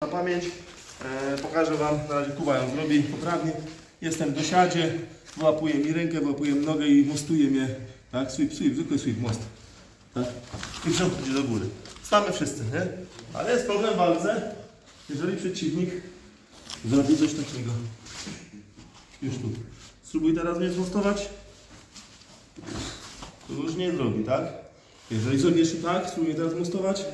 na pamięć. E, pokażę Wam, na razie Kuba ją zrobi poprawnie. Jestem w dosiadzie, wyłapuje mi rękę, wyłapuje nogę i mostuje mnie. Tak, sweep, sweep, zwykły sweep, most. Tak? I przechodzi do góry. Stamy wszyscy, nie? Ale jest problem w walce, jeżeli przeciwnik zrobi coś takiego. Już tu. Spróbuj teraz mnie zmostować. To już nie zrobi, tak? Jeżeli zrobisz tak, spróbuj teraz mostować.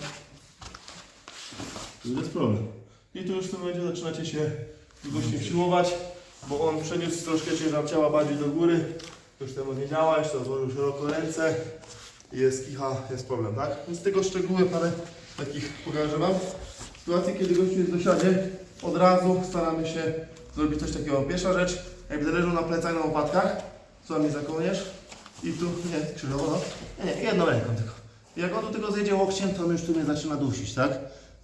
To jest problem. I tu już w tym momencie zaczynacie się gościem siłować, bo on przeniósł troszkę ciężar ciała bardziej do góry. Już temu nie działa, jeszcze złożył szeroko ręce. Jest kicha, jest problem, tak? Więc tego szczegóły parę takich pokażę Wam. W sytuacji, kiedy gościu jest w dosiadzie, od razu staramy się zrobić coś takiego. Pierwsza rzecz, jakby leżą na plecach, na łopatkach, co mi zakołniesz i tu, nie, krzyżowo, no. Nie, nie, jedną ręką tylko. Jak on do tego zejdzie łokciem, to on już tu mnie zaczyna dusić, tak?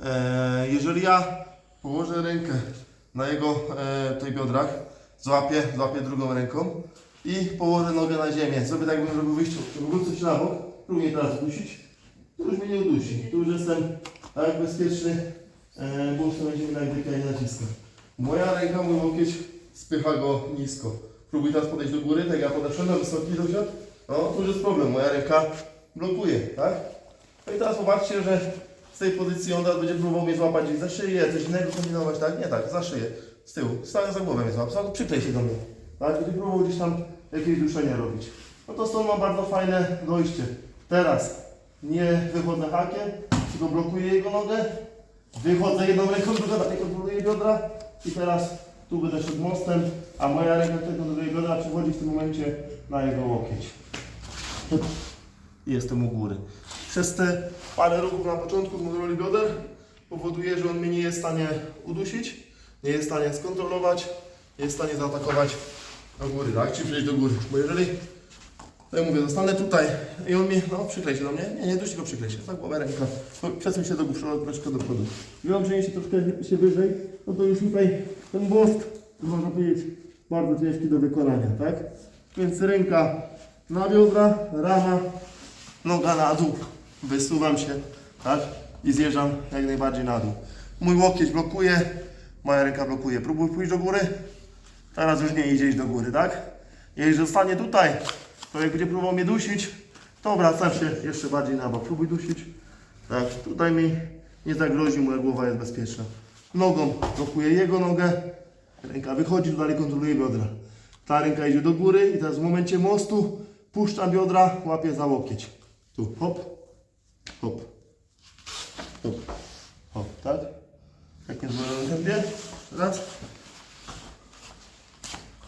E, jeżeli ja położę rękę na jego e, tutaj biodrach, złapię, złapię drugą ręką i położę nogę na ziemię, zrobię tak, jakbym zrobił wyjście, wrócę się na bok, próbuję teraz dusić, to już mnie nie udusi. Tu już jestem tak bezpieczny, e, bo już to będzie mi na gdykę nie naciska. Moja ręka, mój łokieć spycha go nisko. Próbuj teraz podejść do góry, tak ja podeszłem na wysoki dosiad, no to już jest problem, moja ręka blokuje, tak? No i teraz popatrzcie, że z tej pozycji on teraz będzie próbował mnie złapać gdzieś za szyję, coś innego kombinować, tak? Nie tak, za szyję, z tyłu, stałem za głowę mnie złapał, przyklej się do mnie, tak? Będzie próbował gdzieś tam jakieś duszenie robić. No to stąd mam bardzo fajne dojście. Teraz nie wychodzę hakiem, tylko blokuję jego nogę, wychodzę jedną ręką, druga dalej kontroluję biodra i teraz tu będę szedł mostem, a moja ręka, która kontroluje biodra, przechodzi w tym momencie na jego łokieć jestem u góry. Przez te parę ruchów na początku w kontroli bioder powoduje, że on mnie nie jest w stanie udusić, nie jest w stanie skontrolować, nie jest w stanie zaatakować do góry, tak? Czy przejść do góry. Bo jeżeli, ja mówię, zostanę tutaj i on mnie, no przyklej się do mnie, nie, nie dusi go przyklej się, tak głowę, ręka, No, przesuń się do góry, troszkę do przodu. I on przeniesie troszkę się wyżej, no to już tutaj ten most, można powiedzieć, bardzo ciężki do wykonania, tak? Więc ręka na biodra, rama, noga na dół, wysuwam się, tak? I zjeżdżam jak najbardziej na dół. Mój łokieć blokuje, moja ręka blokuje. Próbuj pójść do góry, teraz już nie idzie do góry, tak? Jeżeli zostanie tutaj, to jak będzie próbował mnie dusić, to obracam się jeszcze bardziej na bok. Próbuj dusić. Tak, tutaj mi nie zagrozi, moja głowa jest bezpieczna. Nogą blokuję jego nogę, ręka wychodzi, dalej kontroluje biodra. Ta ręka idzie do góry i teraz w momencie mostu puszczam biodra, łapię za łokieć. Tu, hop, hop, hop, tak? Jak tempie. Raz.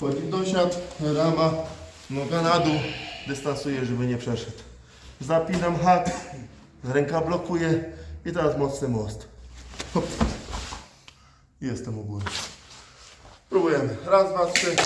W dosiad, rama, noga na dół, dystansuję, żeby nie przeszedł. Zapinam hak, ręka blokuje i teraz mocny most. Hop. Jestem u góry. Próbujemy. Raz, dwa, trzy.